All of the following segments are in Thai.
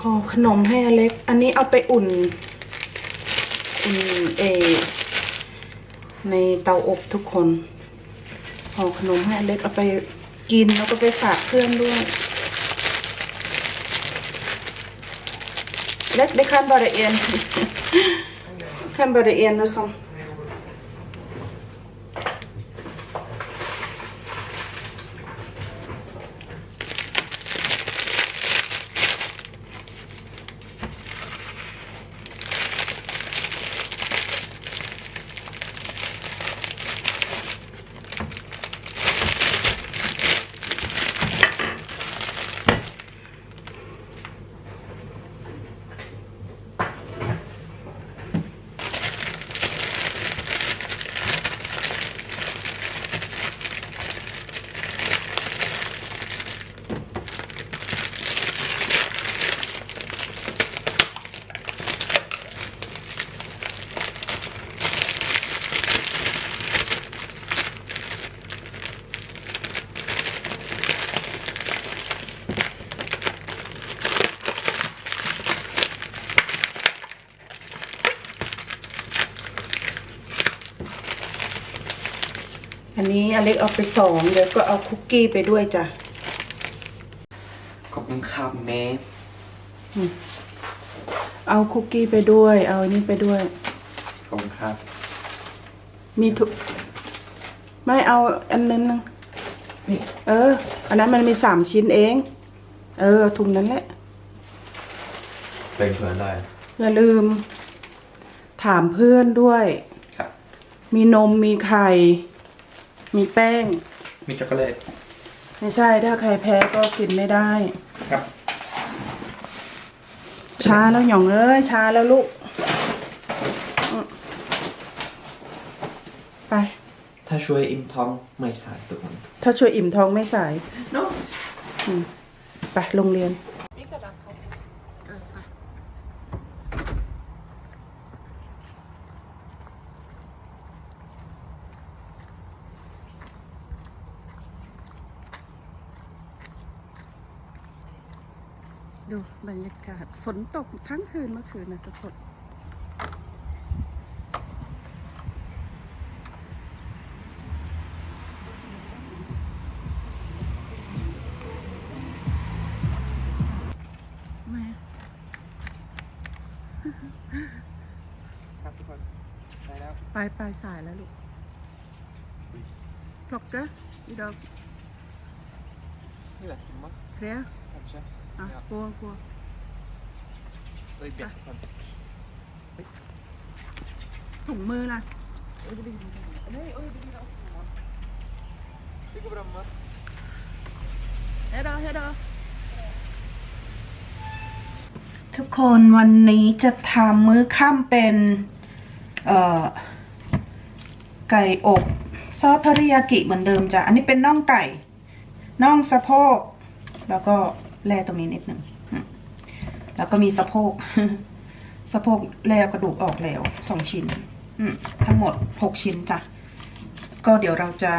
ห่อขนมให้อเล็ก อันนี้เอาไปอุ่น อุ่นเอ ในเตาอบทุกคนห่อขนมให้อเล็กเอาไปกินแล้วก็ไปฝากเพื่อนด้วย เล็กได้ขั้นบาระเอียนขั้นบาระเอียนนะซอง นนี้อเล็กเอาไปสองเดี๋ยวก็เอาคุกกี้ไปด้วยจ้ะ ขอบคุณครับแม่เอาคุกกี้ไปด้วย เอาอันนี้ไปด้วย ขอบคุณครับ มีทุก ไม่เอาอันนึงนึงนี่เออ อันนั้นมันมีสามชิ้นเอง เออเอาถุงนั้นแหละเป็นเพื่อนได้อย่าลืม ถามเพื่อนด้วย ครับ มีนมมีไข่ มีแป้ง มีช็อกโกแลตไม่ใช่ถ้าใครแพ้ก็กินไม่ได้ ครับ ช้าแล้วหย่องเอ้ยช้าแล้วลูกอืมไป ถ้าช่วยอิ่มท้องไม่สายทุกคน ถ้าช่วยอิ่มท้องไม่สาย เนาะ อืมไปโรงเรียน ดูบรรยากาศฝนตกทั้งคืนเมื่อคืนนะทุกคนมาครับทุกคนได้แล้วปลายปลายสายแล้วลูกพลอกเกอร์อีดอกนี่แหละกินมั้งเทรียผมใช่ อะกลัวกลัวเอ้ยเบียดทุกคนถุงมือล่ะเอ้ยดีดีเอ้ยเอ้ยดีดีเอาพี่ก็บรมมาเฮดอเฮดอทุกคนวันนี้จะทำมื้อค่ำเป็น เอ่อ ไก่อบซอสเทอริยากิเหมือนเดิมจ้ะ อันนี้เป็นน่องไก่ น่องสะโพก แล้วก็ แล่ตรงนี้นิดหนึ่งแล้วก็มีสะโพก สะโพกแล้วกระดูกออกแล้วสองชิ้นทั้งหมดหกชิ้นจ้ะ ก็เดี๋ยวเราจะ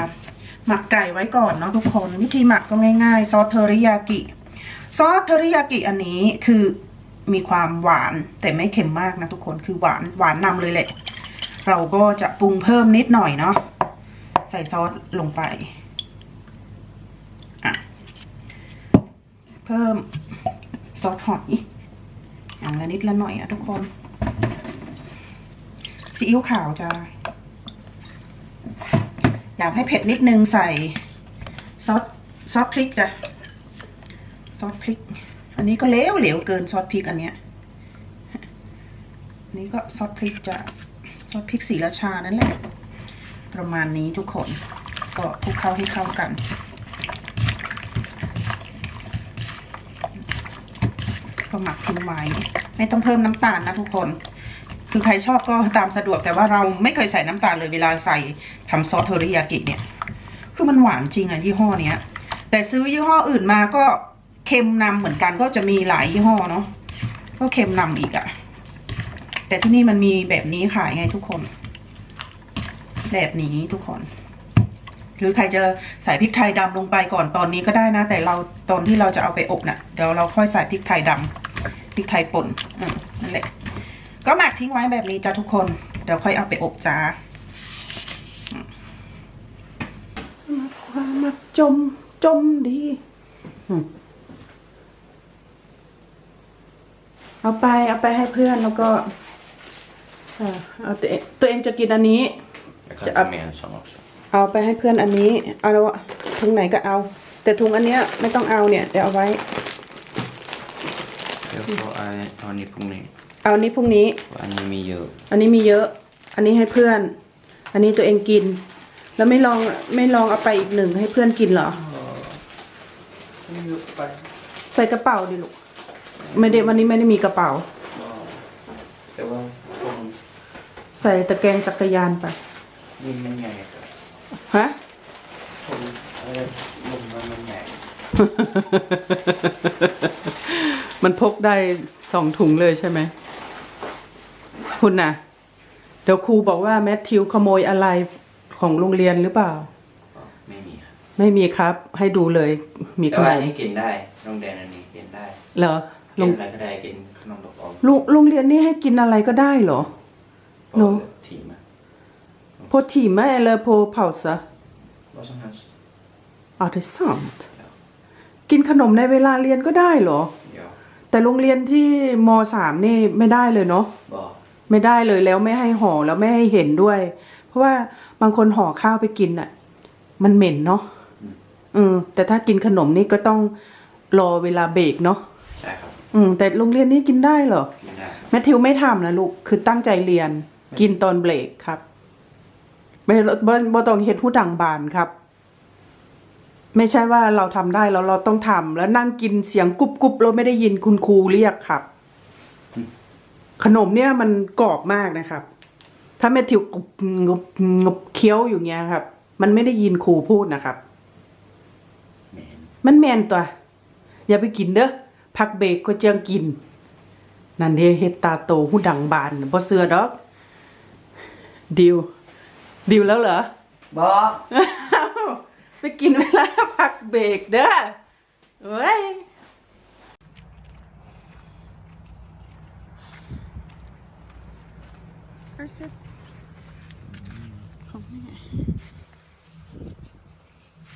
หมักไก่ไว้ก่อนเนาะทุกคน วิธีหมักก็ง่ายๆ ซอสเทอริยากิ ซอสเทอริยากิอันนี้คือมีความหวานแต่ไม่เค็มมากนะทุกคนคือหวานหวานนำเลยแหละ เราก็จะปรุงเพิ่มนิดหน่อยเนาะใส่ซอสลงไปอะ เพิ่มซอสหอยอย่างละนิดละหน่อยอะทุกคนซีอิ๊วขาวจ้าอยากให้เผ็ดนิดนึงใส่ซอสซอสพริกจ้ะซอสพริก อันนี้ก็เลวเหลวเกินซอสพริกอันเนี้ยอันนี้ก็ซอสพริกจะซอสพริกสีราชานั่นแหละ ประมาณนี้ทุกคนก็คลุกเข้าให้เข้ากัน ก็หมักทิ้งไว้ ไม่ต้องเพิ่มน้ำตาลนะทุกคน คือใครชอบก็ตามสะดวกแต่ว่าเราไม่เคยใส่น้ำตาลเลยเวลาใส่ทำซอสเทอริยากิเนี่ย คือมันหวานจริงอะยี่ห้อเนี้ย แต่ซื้อยี่ห้ออื่นมาก็เค็มนำเหมือนกันก็จะมีหลายยี่ห้อเนาะก็เค็มนำอีกอะแต่ที่นี่มันมีแบบนี้ขายไงทุกคน แบบนี้ทุกคน หรือใครจะใส่พริกไทยดำลงไปก่อนตอนนี้ก็ได้นะ แต่เราตอนที่เราจะเอาไปอบนะ่ะเดี๋ยวเราค่อยใส่พริกไทยดำ พริกไทยป่นอืมนั่นแหละก็หมักทิ้งไว้แบบนี้จ้าทุกคน เดี๋ยวค่อยเอาไปอบจ้าหมักความหมักจมจมดีอืมเอาไปเอาไปให้เพื่อนแล้วก็เออเอาตัวเองตัวเองจะกินอันนี้ Jag kan ta med en sån också. เอาไปให้เพื่อนอันนี้ เอาถุงไหนก็เอา แต่ถุงอันเนี้ยไม่ต้องเอาเนี่ยเดี๋ยวเอาไว้ Jag får eh, ha ni på mig. เอาอันนี้พรุ่งนี้ Och en med mjöl. อันนี้มีเยอะ อันนี้ให้เพื่อน อันนี้ตัวเองกิน แล้วไม่ลองไม่ลองเอาไปอีกหนึ่งให้เพื่อนกินเหรอใส่กระเป๋าดิลูก ไม่ได้วันนี้ไม่ได้มีกระเป๋า Det var hon. ใส่ตะแกรงจักรยานไป Min men jag. ฮะ Hon. Eh, Mamma men jag. มัน พกได้สองถุงเลยใช่ไหม คุณน่ะ เดี๋ยวครูบอกว่าแมทธิวขโมยอะไรของโรงเรียนหรือเปล่า ไม่มีครับไม่มีครับ ให้ดูเลยมีขแต่นว่าอัมนนี้กินได้โรงแดนอันนี้กินได้เหรอกิโรนงอะไรก็ได้กินขนมดอกออกโรงโรงเรียนนี่ให้กินอะไรก็ได้เหรอ på No. timme. โพทีไม่เลยโพเผาซะ Vad som helst. อ๋อ det är sant กินขนมในเวลาเรียนก็ได้เหรอ Ja. แต่โรงเรียนที่มสามนี่ไม่ได้เลยเนาะ Bara. ไม่ได้เลยแล้วไม่ให้ห่อแล้วไม่ให้เห็นด้วย เพราะว่าบางคนห่อข้าวไปกินอะ มันเหม็นเนาะอืมอืมแต่ถ้ากินขนมนี่ก็ต้องรอเวลาเบรกเนาะใช่ครับอืมแต่โรงเรียนนี้กินได้เหรอกินได้แมทธิวไม่ทำนะลูกคือตั้งใจเรียน กินตอนเบรกครับไม่บ่บ่ต้องเฮ็ดผู้ดังบานครับ ไม่ใช่ว่าเราทำได้แล้วเราต้องทำแล้วนั่งกินเสียงกรุบกรุบเราไม่ได้ยินคุณครูเรียกครับ ขนมเนี่ยมันกรอบมากนะครับ ถ้าแมทิวกรุบงบงบเคี้ยวอยู่เงี้ยครับ มันไม่ได้ยินครูพูดนะครับ มันแมนตัว อย่าไปกินเด้อพักเบรกก็เจียงกิน นั่นเด้เฮ็ดตาโตหูดังบานบ่เสือดอกดิวดิวแล้วเหรอบอก ไปกินเวลาพักเบรกเด้อเว้ย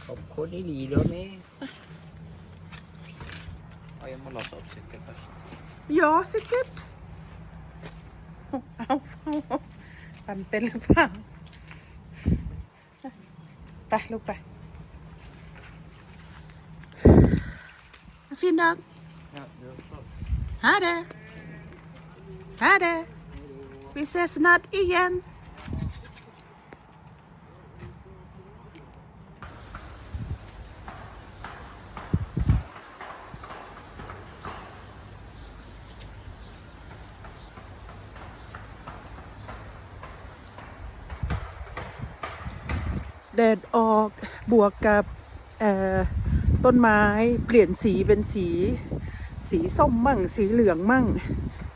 ขอบคุณที่ดีด้วยแม่เอายังมาลอสอบเสร็จกันไป Ja, säkert. เอาเอาเอา Fin dag. Ha det. Ha det. Vi ses snart igen.แดดออกบวกกับเอ่อ ต้นไม้ เปลี่ยนสีเป็นสี สีส้มมั่ง สีเหลืองมั่ง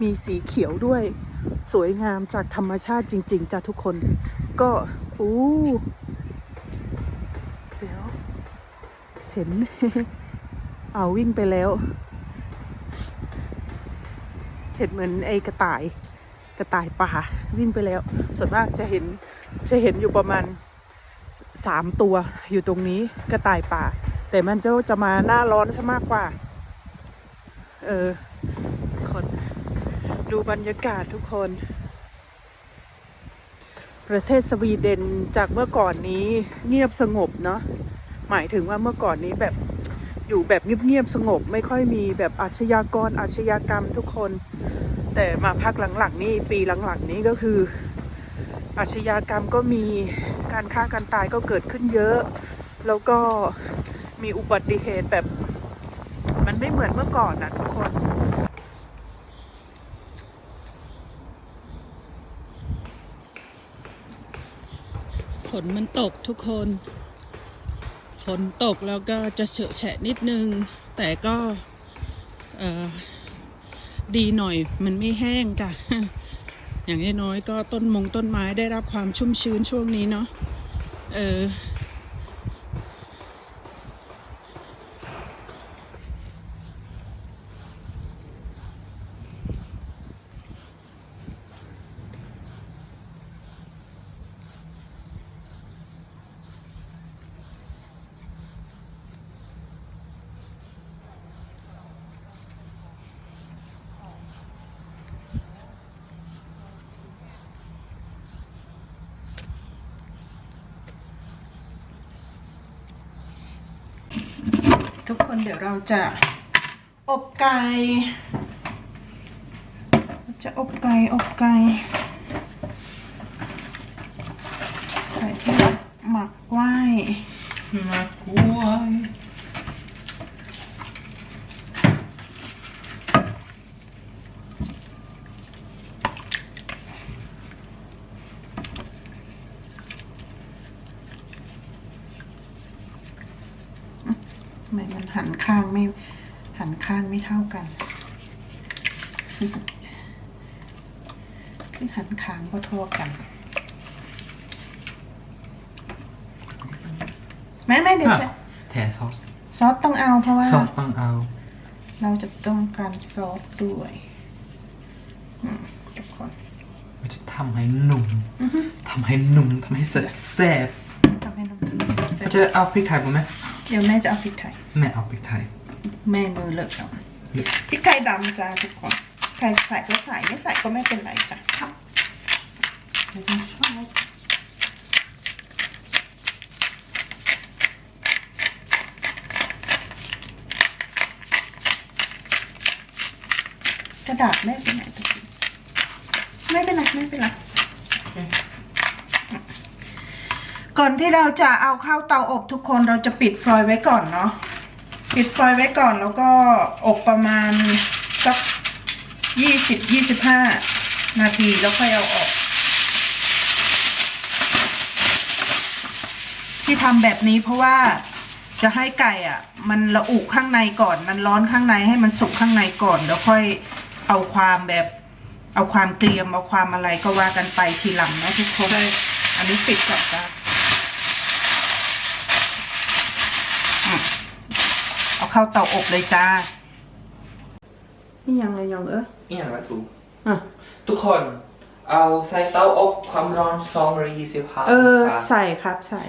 มีสีเขียวด้วย สวยงามจากธรรมชาติจริง ๆจ้ะทุกคน ก็อู้เดี๋ยว เห็น เอาวิ่งไปแล้ว เห็นเหมือนไอ้กระต่าย กระต่ายป่าวิ่งไปแล้ว ส่วนมากจะเห็นจะเห็นอยู่ประมาณสามตัวอยู่ตรงนี้กระต่ายป่า แต่มันจะจะมาหน้าร้อนซะมากกว่า เออทุกคน ดูบรรยากาศทุกคน ประเทศสวีเดนจากเมื่อก่อนนี้เงียบสงบเนาะหมายถึงว่าเมื่อก่อนนี้แบบอยู่แบบเงียบๆสงบ ไม่ค่อยมีแบบอาชญากรอาชญากรรมทุกคน แต่มาพักหลังๆนี่ปีหลังๆนี้ก็คือ อาชญากรรมก็มีการฆ่ากันตายก็เกิดขึ้นเยอะ แล้วก็ มีอุบัติเหตุแบบ มันไม่เหมือนเมื่อก่อนนะทุกคนฝนมันตกทุกคน ฝนตกแล้วก็จะเฉอะแฉะนิดนึง แต่ก็ดีหน่อยมันไม่แห้งจ้ะ อย่างน้อยๆก็ต้นมงต้นไม้ได้รับความชุ่มชื้นช่วงนี้เนาะ เออ ทุกคนเดี๋ยวเราจะอบไก่ จะอบไก่ อบไก่ไก่ที่หมักไว้มากล้วย ทำไมมันหันข้างไม่หัน ข้างไม่เท่ากัน คือหันข้างก็ทั่วกันแม่แม่เดี๋ยวจะแถซอส ซอสต้องเอาเพราะว่า ซอสต้องเอา เราจะต้องการซอสด้วยอืมทุกคนมันจะทำให้นุ่มทำให้นุ่มทำให้แซ่บแซ่บทำให้น้ำทำให้แซ่บจะเอาพริกไทยป่ะแม่ๆเดี๋ยวแม่จะเอาพริกไทย แม่เอาพริกไทย แม่มือเลิกแล้วพริกไทยดำจ้าทุกคนใครใส่ก็ใส่ไม่ใส่ก็ไม่เป็นไรจ้ะครับกระดาษแม่ไปไหนตะกี้ไม่เป็นไรไม่เป็นไรก่อนที่เราจะเอาเข้าเตาอบทุกคนเราจะปิดฟลอยล์ไว้ก่อนเนาะ ปิดไฟไว้ก่อนแล้วก็อบประมาณสักยี่สิบยี่สิบห้านาทีแล้วค่อยเอาออก ที่ทำแบบนี้เพราะว่าจะให้ไก่อะ มันระอุข้างในก่อน มันร้อนข้างในให้มันสุกข้างในก่อน แล้วค่อยเอาความแบบ เอาความเกรียมเอาความอะไรก็ว่ากันไปทีหลังนะทุกคนอันนี้ปิดก่อนจ้ะอืม เอาเข้าเตาอบเลยจ้านี่ยังเลยยองเออนี่อย่างละถูกอะ ทุกคนเอาใส่เตาอบความร้อน225เอองอ ศาใส่ครับใส่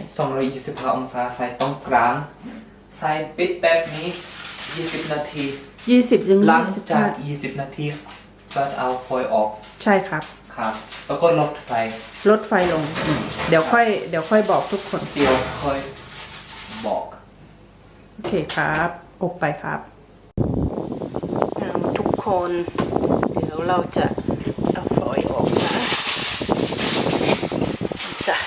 225องศาใส่ตรงกลาง ใส่ปิดแบบนี้ 20 นาทียี่สิบถึงหลังยี่สิบจาห้าก20 นาทีก็เอาฟอยล์ออกใช่ครับ ครับ แล้วก็ลดไฟลดไฟลง เดี๋ยวค่อย เดี๋ยวค่อยบอกทุกคน เดี๋ยวค่อยบอก โอเคครับ อบไปครับทุกคน เดี๋ยวเราจะเอาฟอยล์ออกนะจ้ะ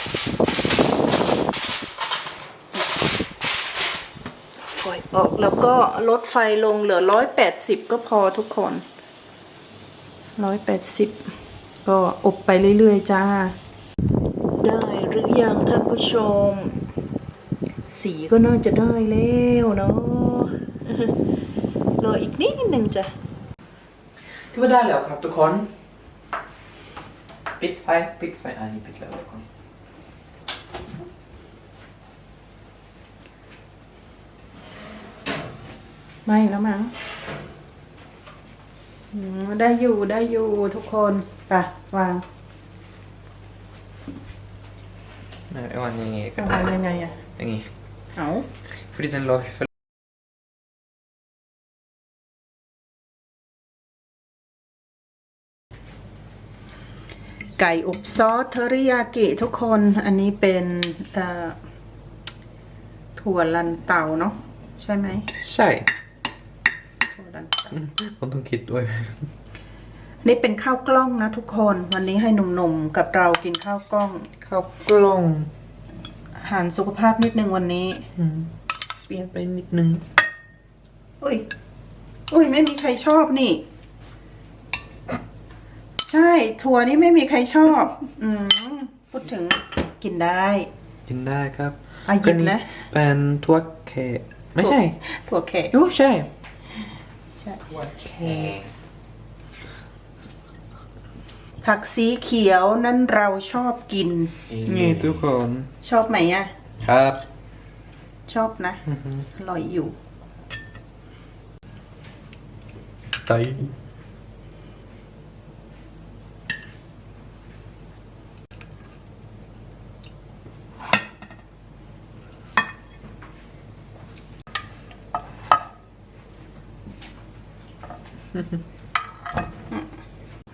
ฟอยล์ออกแล้วก็ลดไฟลงเหลือร้อยแปดสิบก็พอทุกคนร้อยแปดสิบก็อบไปเรื่อยๆจ้า ได้หรือยังท่านผู้ชม สีก็น่าจะได้แล้วเนาะ รออีกนิดหนึ่งจ้ะคิดว่าได้แล้วครับทุกคน ปิดไฟ ปิดไฟ อันนี้ปิดแล้วทุกคน ไม่แล้วมั้งอืมได้อยู่ได้อยู่ทุกคนไปวาง Nej, det var inget. วางยังไงอะ Inget. เอา Fordi den låg för ไก่อบซอสเทอริยากิทุกคน อันนี้เป็นเอ่อถั่วลันเตาเนาะใช่ไหม Tjej. ถั่วลันเตา Om de kittar. นี่เป็นข้าวกล้องนะทุกคน วันนี้ให้หนุ่มๆกับเรากินข้าวกล้อง Kakelång. อาหารสุขภาพนิดนึงวันนี้ Mm. Spel på en liten. อุ้ย อุ้ยไม่มีใครชอบนี่ ใช่ถั่วนี่ไม่มีใครชอบ อืมพูดถึงกินได้ กินได้ครับอะหยิบนะ เป็นทั่วแขกไม่ใช่ ถั่วแขกยูใช่ใช่ทั่วแขกผักสีเขียวนั้นเราชอบกิน นี่ทุกคนชอบไหมอะครับ ชอบนะอือฮึอร่อยอยู่ไต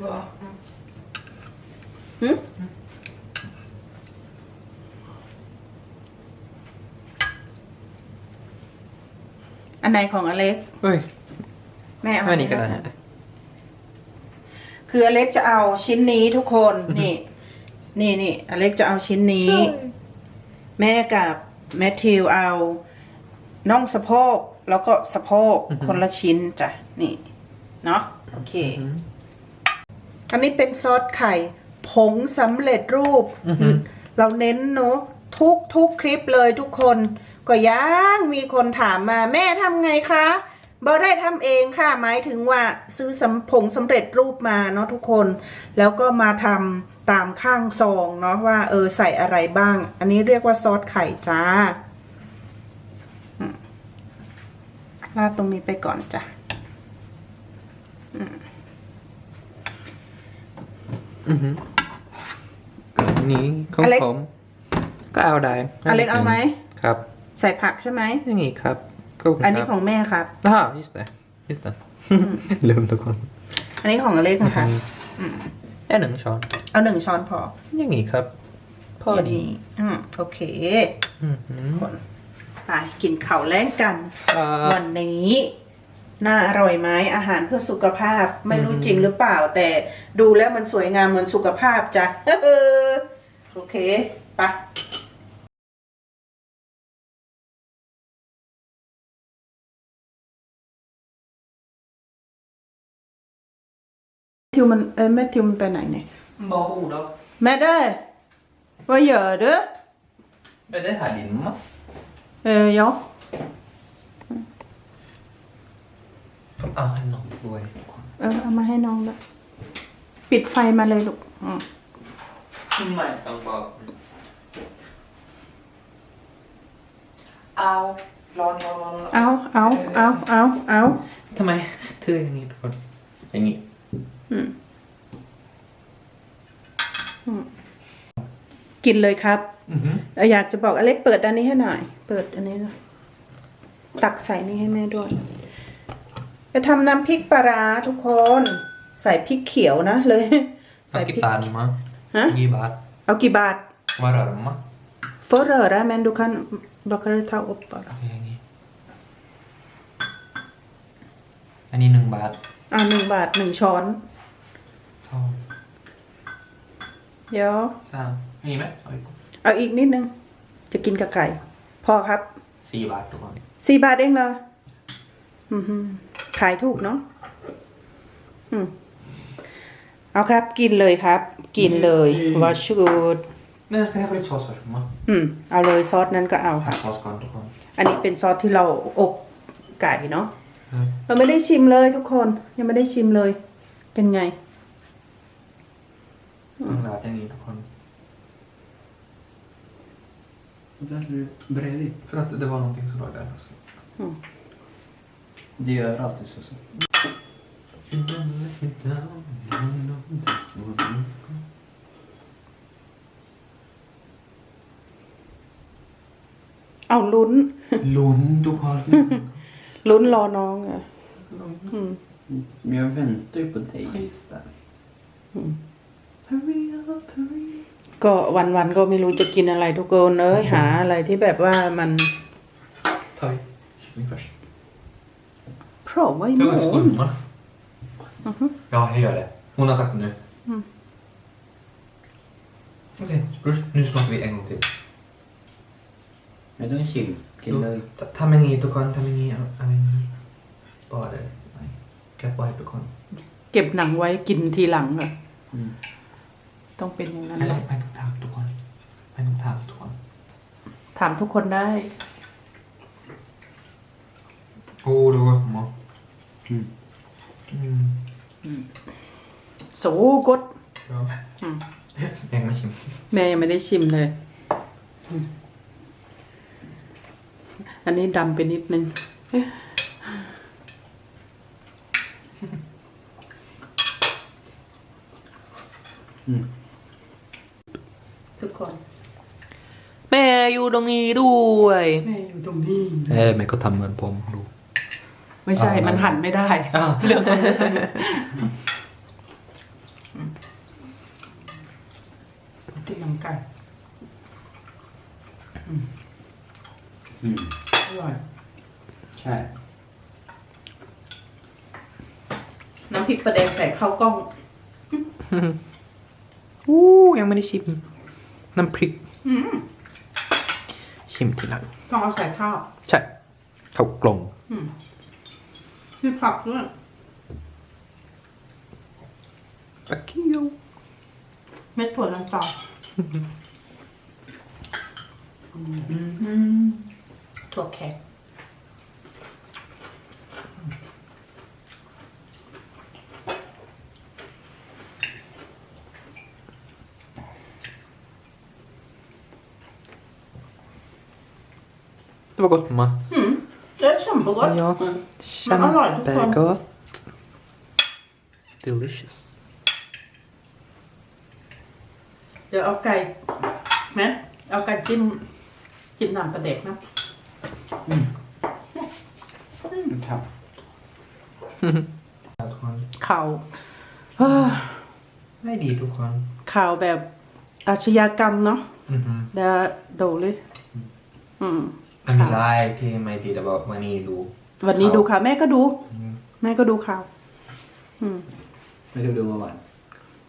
ว้าวหึอันไหนของอเล็ก เฮ้ยแม่เอาอันนี้ก็ได้ให้คืออเล็กจะเอาชิ้นนี้ทุกคน นี่ นี่นี่อเล็กจะเอาชิ้นนี้ แม่กับแมทธิวเอาน่องสะโพก แล้วก็สะโพกคนละชิ้นจ้ะ นี่ เนาะโอเค อันนี้เป็นซอสไข่ ผงสำเร็จรูปอือฮึเราเน้นเนอะทุกทุกคลิปเลยทุกคน ก็ยังมีคนถามมาแม่ทำไงคะบอได้ทำเองค่ะ หมายถึงว่าซื้อสำผงสำเร็จรูปมาเนาะทุกคน แล้วก็มาทำตามข้างซองเนาะว่า เออใส่อะไรบ้าง อันนี้เรียกว่าซอสไข่จ้าอืมราดตรงนี้ไปก่อนจ้ะ อือหือก็อันนี้ของอเล็ก ผม ก็เอาได้อเล็กเอาไหม ครับใส่ผักใช่ไหม อย่างงี้ครับขบคุณอันนี้ครับของแม่ครับ อ่า just det just det ลืมทุกคนอันนี้ของอเล็กนะคะอืมได้หนึ่งช้อนเอาหนึ่งช้อนพออย่างงี้ครับ พอดีอืมโอเคอือหือคนไปกินข้าวแล้งกันอ่าวันนี้ น่าอร่อยไหมอาหารเพื่อสุขภาพไม่รู้อืมจริงหรือเปล่า แต่ดูแล้วมันสวยงามเหมือนสุขภาพจ้ะโอเคไปะทิวมันเอ้ยแม่ทิวมันไปไหนเนี่ยบอกอูดอกแม่เด้อว่าเหยอะเด้อไม่ได้หาดินมั้ง เออยอผมเอาให้น้องด้วยเออเอามาให้น้องด้วยปิดไฟมาเลยลูกอืมไม่ต้องบอกเอาร้อนร้อนร้อนเอาเอาเอาเอาเอาทำไมถืออย่างนี้ทุกคนอย่างนี้อืมอืมกินเลยครับอือหือเอ่ออยากจะบอกอเล็กเปิดอันนี้ให้หน่อย เปิดอันนี้หน่อยตักใส่นี่ให้แม่ด้วย จะทำน้ำพริกปลาร้าทุกคน ใส่พริกเขียวนะเลย ใส่เอาพริกี่กบาทมั้งฮะกี่บาทเอากี่บาทว่าเรามั้ง Förra men du kan bara ta upp โอ bara. เคอย่างนี้อันนี้หนึ่งบาทอ่าหนึ่งบาทหนึ่งช้อน สองเดี๋ยว สามมีไหมเอาอีกเอาอีกนิดนึง จะกินกับไก่ พอครับสี่บาททุกคนสี่บาทเองเหรออือหือ ขายถูกเนาะอืมเอาครับ กินเลยครับ กินเลยว่าชูดนี่แค่ผลิตซอสก่อนมั้งอืม เอาเลยซอสนั้นก็เอาหาค่ะซอสก่อนทุกคนอันนี้เป็นซอสที่เราอบไก่เนาะครับเราไม่ได้ชิมเลยทุกคนยังไม่ได้ชิมเลย เป็นไงต้องราดอย่างนี้ทุกคน Varför är du bredvid? För att det var någonting som låg där. Det gör alltid så. så. เอาลุ้น ลุ้นทุกคนลุ้นรอน้องอะ อืม Men jag väntar ju på dig. Just det. อืม Hurry up, hurry. ก็วันๆก็ไม่รู้จะกินอะไรทุกคนเอ้ยหาอะไรที่แบบว่ามัน Tar vi kyckling först. เพราะว่า Jag går till หมู skumma. Ja, jag gör det. Hon har sagt det nu. Mm. Okej, först, nu smakar vi en gång till. Jag tar en kim. Killar. Ta- Ta med ni tukan, ta med ni amen. Bara, nej. Kan bara tukan. เก็บหนังไว้กินทีหลังอะ Mm. ต้องเป็นอย่างนั้น Eller แหละไม่ต้องถามทุกคนไม่ต้องถามทุกคนถามทุกคนได้โอ้ดูหมอ Mm. อืม โสกด ja อืมยังไม่ชิมแม่ยังไม่ได้ชิมเลยอืมอันนี้ดำไปนิดนึง Mm. ทุกคน แม่อยู่ตรงนี้ด้วย แม่อยู่ตรงนี้ เอ้แม่ก็ทำเหมือนผมดู ไม่ใช่เอามัมันหันไม่ได้อ้าว เรื่องของกินน้ำไก่ Mm. อร่อย Så här. น้ำพริกปลาแดงใส่ข้าวกล้อง อู้ยังไม่ได้ชิม น้ำพริก อืมชิมทีหลังต้องเอาใส่ข้าว ใช่ข้าวกลงอืม มีผักด้วยปลาเคี่ยวเม็ดถั่วลันเตาอืมถั่วแขก Det var gott mamma. อืมเจ๊ฉ่ำปะวะ Ja. มันอร่อยทุกคน Kämpegott. Delicious. เดี๋ยวเอาไก่ไหมเอาไก่จิ้มจิ้มน้ำปลาเด็กนะครับทุกคนข่าวเฮ้อไม่ดีทุกคนข่าวแบบอาชญากรรมเนาะอือฮึเดาโดเลย อืม มันมีไลน์ที่ไม่ดีแต่ว่าวันนี้รู้ วันนี้ดูข่าวแม่ก็ดู อืมแม่ก็ดูข่าว อืม ไม่ได้ดูเมื่อวาน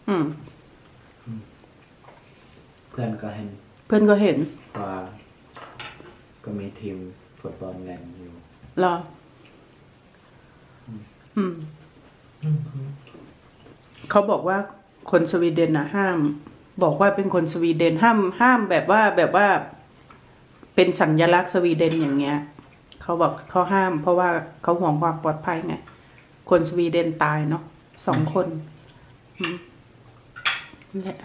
อืม เพื่อนก็เห็นเพื่อนก็เห็นว่าก็มีทีมฟุตบอลแรงอยู่ เหรอ อืม เขาบอกว่าคนสวีเดนนะห้าม บอกว่าเป็นคนสวีเดนห้ามห้ามแบบว่าแบบว่า เป็นสัญลักษณ์สวีเดนอย่างเงี้ยเขาบอกเขาห้าม เพราะว่าเขาห่วงความปลอดภัยไง คนสวีเดนตายเนาะสองคนนี่แหละ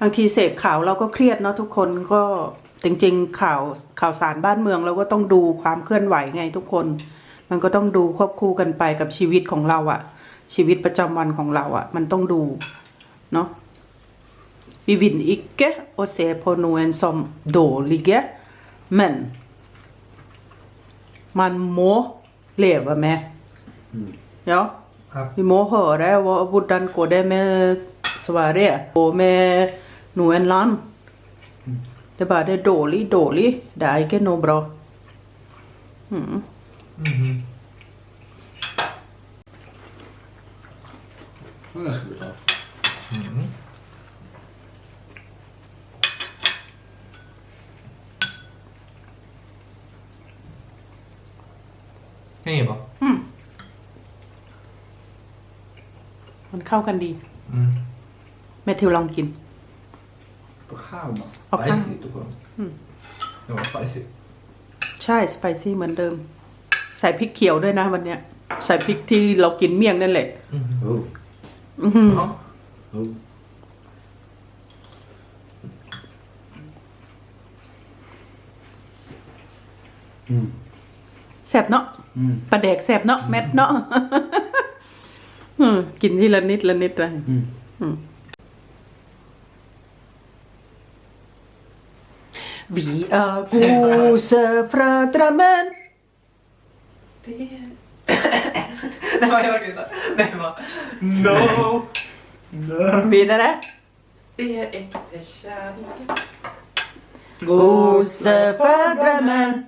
บางทีเสพข่าวเราก็เครียดเนาะทุกคนก็จริง ๆ ข่าวข่าวสารบ้านเมืองเราก็ต้องดูความเคลื่อนไหวไงทุกคน มันก็ต้องดูควบคู่กันไปกับชีวิตของเราอะชีวิตประจำวันของเราอะมันต้องดู เนาะ Vi vill icke och se på någon som dåliga men man må leva med. Ja, ครับ vi må höra vad, hvordan går det med Sverige och med noen land. Det är bara det är dåligt, dåligt. Det är inte något bra. Mm. อือฮึ Det ska vi ta. อื มนี่ปะอืมมันเข้ากันดีอืมแมทธิวลองกิน På ข้าวมาเอาข้าว spicy ทุกคนอืม det var spicy ใช่ สไปซี่เหมือนเดิม ใส่พริกเขียวด้วยนะวันเนี้ย ใส่พริกที่เรากินเมี่ยงนั่นแหละอืม Oh. อื้อหือ ja Oh. Mm. แสบเนาะ Mm. ปลาแดกแสบเนาะแมทเนาะอืมกินทีละนิดละนิดเลย Mm. อืม Vi är gose fra drömmen Nej, jag orkar inte. Nej, va? No! Vidare. Det är äkta kärlek. Gose fra drömmen I all evighet Let's go. Bestämmelser och sen faller. åter elva dörken Är gose fra drömmen Klubben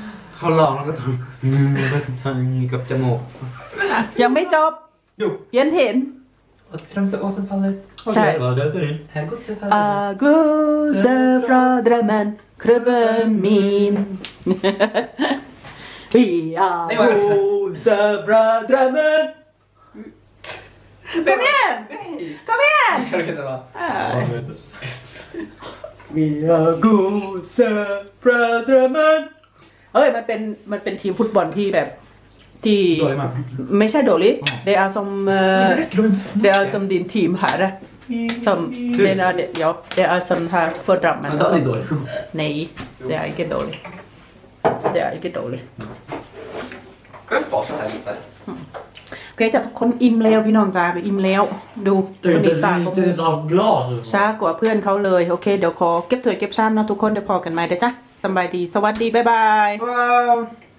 เขาลองแล้วก็ทำมือก็ทำอย่างนี้กับจมูกยังไม่จบ Jo. เย็นเห็น Och Strömsö åsen faller. ใช่ elva dörken Här godset faller. Aguse fra drömmen, krubben min Vi är Nej, vad är det? gose fra drömmen Kom igen! Kom igen! Jag orkar inte. va? Vi är gose fra drömmen เอ้ยมันเเอ้ยมันเป็นมันเป็นทีมฟุตบอลที่แบบที่.ไม่ใช่โดริเดอาซอมเดอาซอมดินทีมหาละซอมเดนาเดี๋ยวเดอาซอมทาฟอร์ดัมัน 나도 도 레. Nej, det er ikke dårligt. Det er ikke dårligt. Kan du ta sånn her litt โอเคจากคนอิ่มแล้วพี่น้องจ้าไปอิ่มแล้ว ดูคน Det อีสาน är ก็ lite av glas. ช้ากว่าเพื่อนเขาเลย โอเค เดี๋ยวขอเก็บถ้วยเก็บชามนะทุกคนเดี๋ยวพอกันไหมเด้อจ้ะ สบายดี สวัสดี บ๊ายบาย